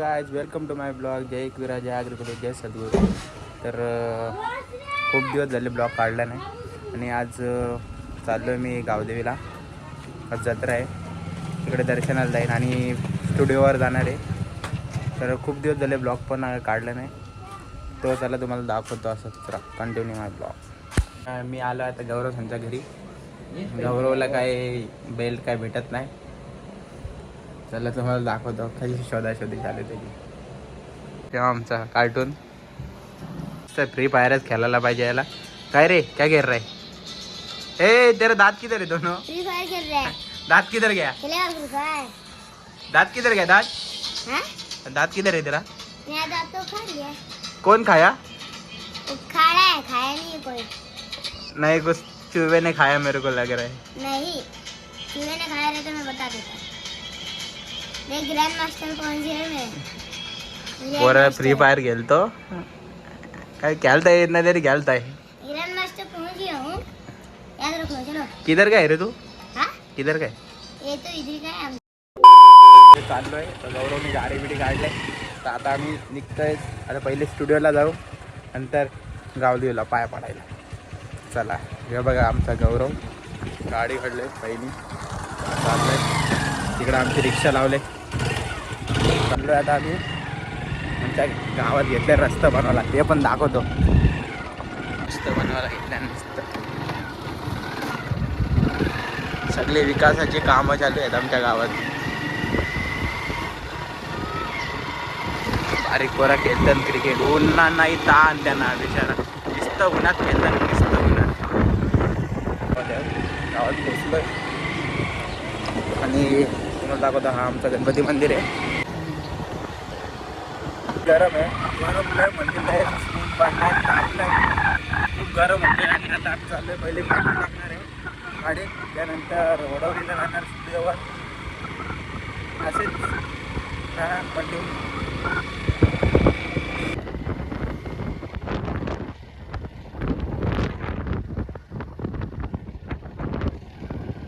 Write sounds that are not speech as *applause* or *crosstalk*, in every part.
Guys welcome to my blog जय एकविरा जय आग्रिकुले जय सद्गुरू. तर खूप दिवस झाले ब्लॉग काढला नाही. आणि आज चाललो आहे मी गावदेवीला. आज जत्रा आहे. तिकडे दर्शनाला जाईन आणि स्टुडिओवर जाणार आहे. तर खूप दिवस झाले ब्लॉग पण काढला नाही. तो चला तुम्हाला दाखवतो असं कंटिन्यू माय ब्लॉग मी आलो आता गौरव यांच्या घरी. गौरवला काय बेल्ट काय भेटत नाही. चला तुम्हाला दाखवतो. कशी शोधाशोधी चालू त्याची. तेव्हा आमचा कार्टून फ्री फायरच खेळायला पाहिजे याला. काय रे? क्या घेर रे? ए तेरा दात किधर है दोनों? रहा है दात किधर गया? फायर दात किधर गया दात? हाँ? दात किधर है तेरा? मेरा दांत तो खा लिया कौन खाया रहा है खाया नहीं है कोई. नहीं कुछ चूहे ने खाया मेरे को लग रहा है। नहीं. चूहे ने खाया रहता मैं बता देता ग्रैंड मास्टर मैं पोरं फ्री फायर खेळतो काय खेळता येत नाही तरी खेळताय ग्रैंड मास्टर पहुंच गया हूँ याद रखो चलो. किधर काय रे तू? हाँ? किधर काय? ये तो इधर का है हम चाललोय. तर गौरवने गाडी बिडी काढले. तर आता आम्ही निघतोय. आता पहिले स्टुडिओला जाऊ. नंतर गावदेवीला पाय पडायला. चला. हे बघा आमचा गौरव. गाडी काढले पहिली. चाललोय. तिकडे आमची रिक्षा लावले. चाललोय आता आम्ही. आमच्या गावात घेतले रस्ता बनवला ते पण दाखवतो. रस्ता बनवायला घेतल्या नुसतं. सगळे विकासाची कामं चालू आहेत आमच्या गावात. बारीक पोरा खेळतात क्रिकेट उन्हा नाही ताण त्यांना बिचारा. नुसतं उन्हात खेळतात नुसतं उन्हात. गावात पोचलोय आणि तुम्हाला दाखवतो हा आमचा गणपती मंदिर आहे. गरम आहे. गरम नाही मंदिर आहे ऊन ताप नाही. खूप गरम होते. आणि आता आम्ही आहे. पहिले पेट्रोल लागणार आहे. गाडीत त्यानंतर वडवलीला राहणार स्टुडिओवर. असेच. राहा कंटिन्यू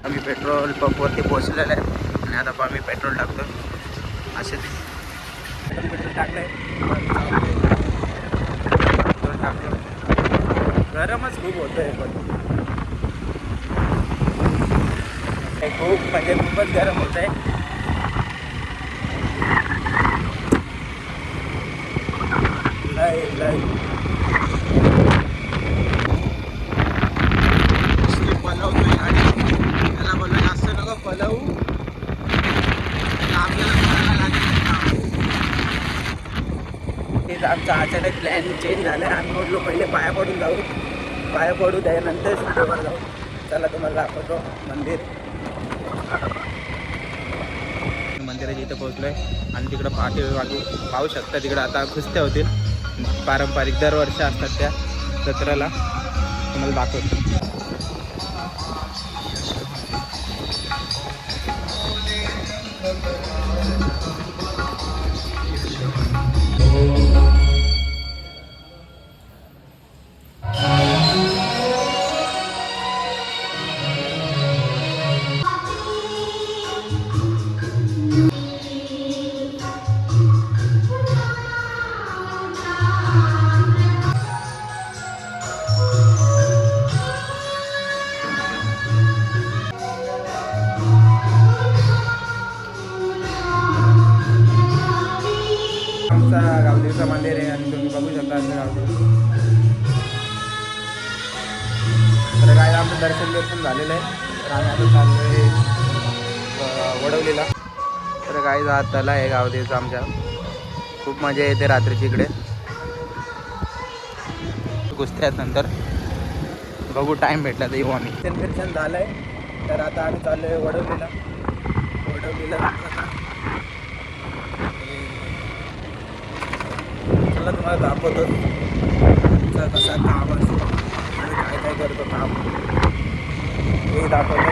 आम्ही पेट्रोल पंपवरती पोहोचलेलो आहे. आणि आता आम्ही पेट्रोल टाकतो असेच पेट्रोल पेट्रोल टाकलंय पेट्रोल टाकलं गरमच खूप होतं आहे पण. हे खूप म्हणजे खूपच गरम होत आहे लय लय. आमचा अचानक प्लॅन चेंज झाला आम्ही म्हटलो पहिले पाया पडून जाऊ. पाया पडू त्यानंतर स्टुडिओवर जाऊ. चला तुम्हाला दाखवतो मंदिर. मंदिराच्या इथं पोहोचलोय. आणि तिकडं पाठी बाजू पाहू शकता तिकडं आता कुस्त्या होतील. पारंपरिक दरवर्ष असतात त्या. जत्रेला तुम्हाला दाखवतो. आमचा गावदेवीचं मंदिर आहे आणि तुम्ही बघू शकता आमचं गावदेवी. तर काय आमचं दर्शन दर्शन झालेलं आहे. तर आम्ही आता चाललो आहे वडवलेला. तर काय जात तला आहे गावदेवीचं आमच्या. खूप मजा येते रात्रीची इकडे. कुस्त्यात नंतर बघू टाईम भेटला तर येऊ आम्ही. दर्शन झालं आहे तर आता आम्ही चाललो आहे वडवलीला. वडवलीला. मला तुम्हाला दाखवतो. तुमचा कसा काम असतो आणि काय काय करतो काम. हे दाखवतो.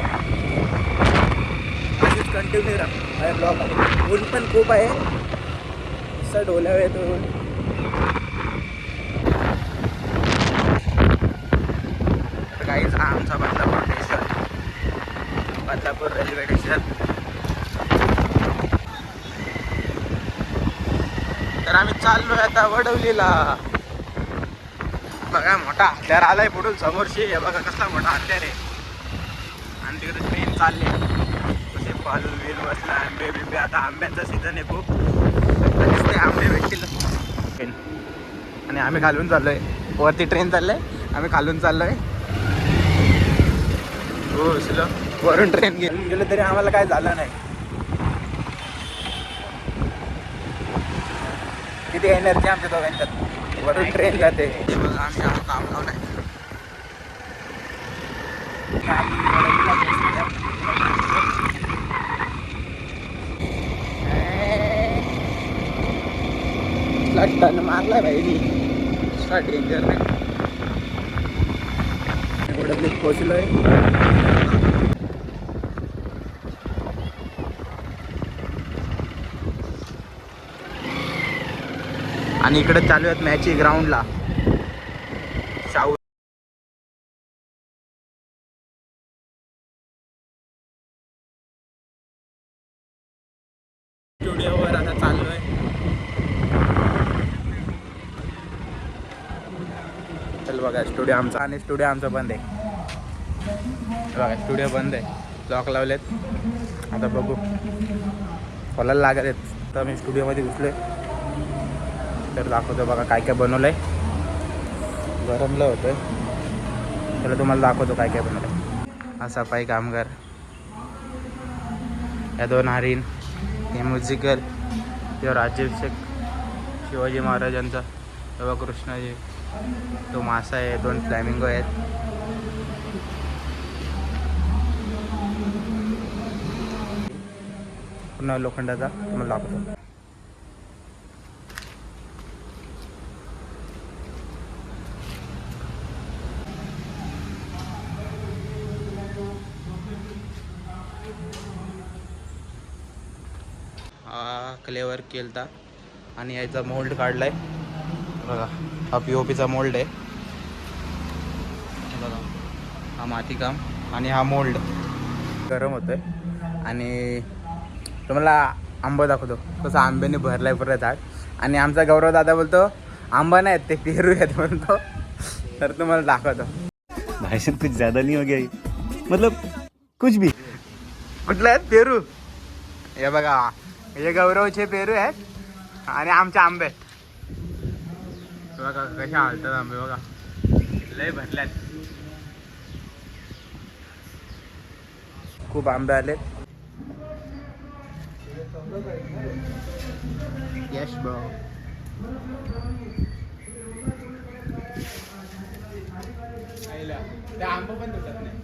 असेच कंटिन्यू राहा. माझ्या ब्लॉग ऊन पण खूप आहे. असं डोल्यावर येतो ऊन. काहीच आमचा Badlapur station Badlapur railway station तर आम्ही चाललोय आता वडवलीला. बघा मोठा हत्यार आलाय पुढून समोरशी हे बघा कसला मोठा हत्यार आहे. आणि तिकडे ट्रेन चालली कसे पालू बिल बसला आंबे बिंबे. आता आंब्यांचा सीझन आहे खूप. नुसते आंबे भेटतील. आणि आम्ही घालून चाललोय. वरती ट्रेन चाललंय. आम्ही खालून चाललोय. हो वरून ट्रेन घेऊन गेलो तरी आम्हाला काय झालं नाही. किती एनर्जी आमच्या दोघांच्यात वरून ट्रेन जाते ते बघ, आम्ही आहो काम लावलंय टन मारलाय भाई डेंजर नाही वडवलीत पोचलोय आणि इकडे चालू आहेत मॅच ग्राउंडला शाहू स्टुडिओवर आता चाललोय चल बघा स्टुडिओ आमचा आणि स्टुडिओ आमचा बंद आहे. बघा स्टुडिओ बंद आहे. लॉक लावलेत. आता बघू. खोलायला लागत आहेत. तर मी स्टुडिओमध्ये घुसलोय. तर दाखवतो बघा काय काय बनवलं आहे गरमलं होतं त्याला तुम्हाला दाखवतो काय काय बनवलं आहे हा सफाई कामगार. या दोन हरीण हे म्युझिकल किंवा राज्याभिषेक शिवाजी महाराजांचा तेव्हा कृष्णाजी तो मासा आहे दोन फ्लॅमिंगो आहेत. पुन्हा लोखंडाचा तुम्हाला दाखवतो हा क्लेवर केलता. आणि याचा मोल्ड काढलाय. बघा हा पी ओ पीचा मोल्ड आहे. हे बघा हा मातीकाम आणि हा मोल्ड गरम होतोय. आणि तुम्हाला आंबा दाखवतो. कसं आंब्याने भरलाय पुरा झाड. आणि आमचा गौरव दादा बोलतो आंबा नाही ते पेरू आहेत *laughs* म्हणतो. तर तुम्हाला दाखवतो. साहब कुछ ज्यादा नहीं हो गया ये? मतलब कुछ भी. कुठले? पेरू. हे बघा हे गौरवचे पेरू आहेत आणि आमचे आंबे हे बघा कशा हालतात आंबे बघा लय भरल्यात खूप आंबे आले यश ब्रो आंबा पण तुटत नाही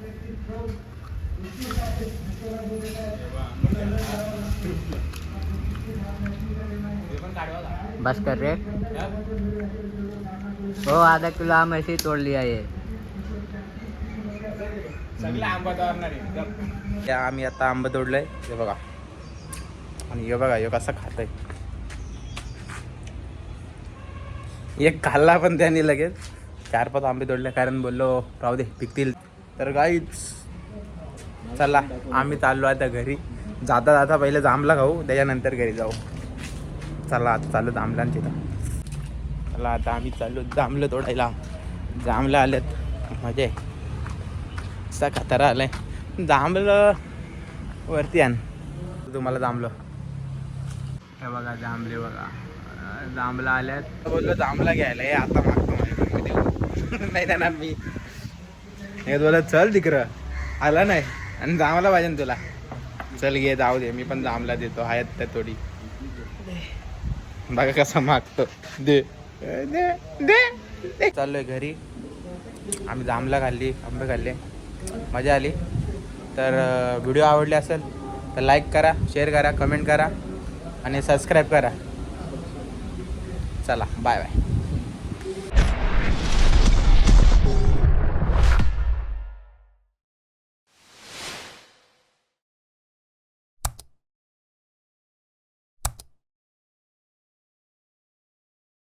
बस कर रे. हो आधा किलो आम ऐसे ही तोड़ लिया ये. सगळे आंबा तोडणार आहे. आम्ही आता आंबा तोडलंय हे बघा. आणि हे बघा हे कसं खातंय. एक खाल्ला पण त्याने लगेच. चार पाच आंबे तोडले कारण बोललो राहू दे पिकतील. तर गाईच चला आम्ही चाललो आता घरी. जाता जाता पहिले जांभला खाऊ त्याच्यानंतर घरी जाऊ. चला आता चालू जांभलांची तिथं. चला आता आम्ही चाललो जांभलं तोडायला. जांभलं आलेत मजा. आहे असा खतरा आलाय. जांभलं वरती आण. तुम्हाला जांभलं हे बघा जांभले बघा. अं, जांभला आल्यात बोललो जांभला घ्यायला हे आता मागतो *laughs* नाही देणार मी. हे बोला चल तिकडं. आला नाही. आणि जांभला पाहिजे ना तुला. चल घे जाऊ दे. मी पण जांभला देतो. आहेत त्या थोडी बघा कसा मागतो. दे. दे. दे. चाललोय घरी. आम्ही जांभला खाल्ली आंबे खाल्ले. मजा आली. तर व्हिडिओ आवडले असेल तर लाईक करा शेअर करा कमेंट करा आणि सबस्क्राईब करा. चला बाय बाय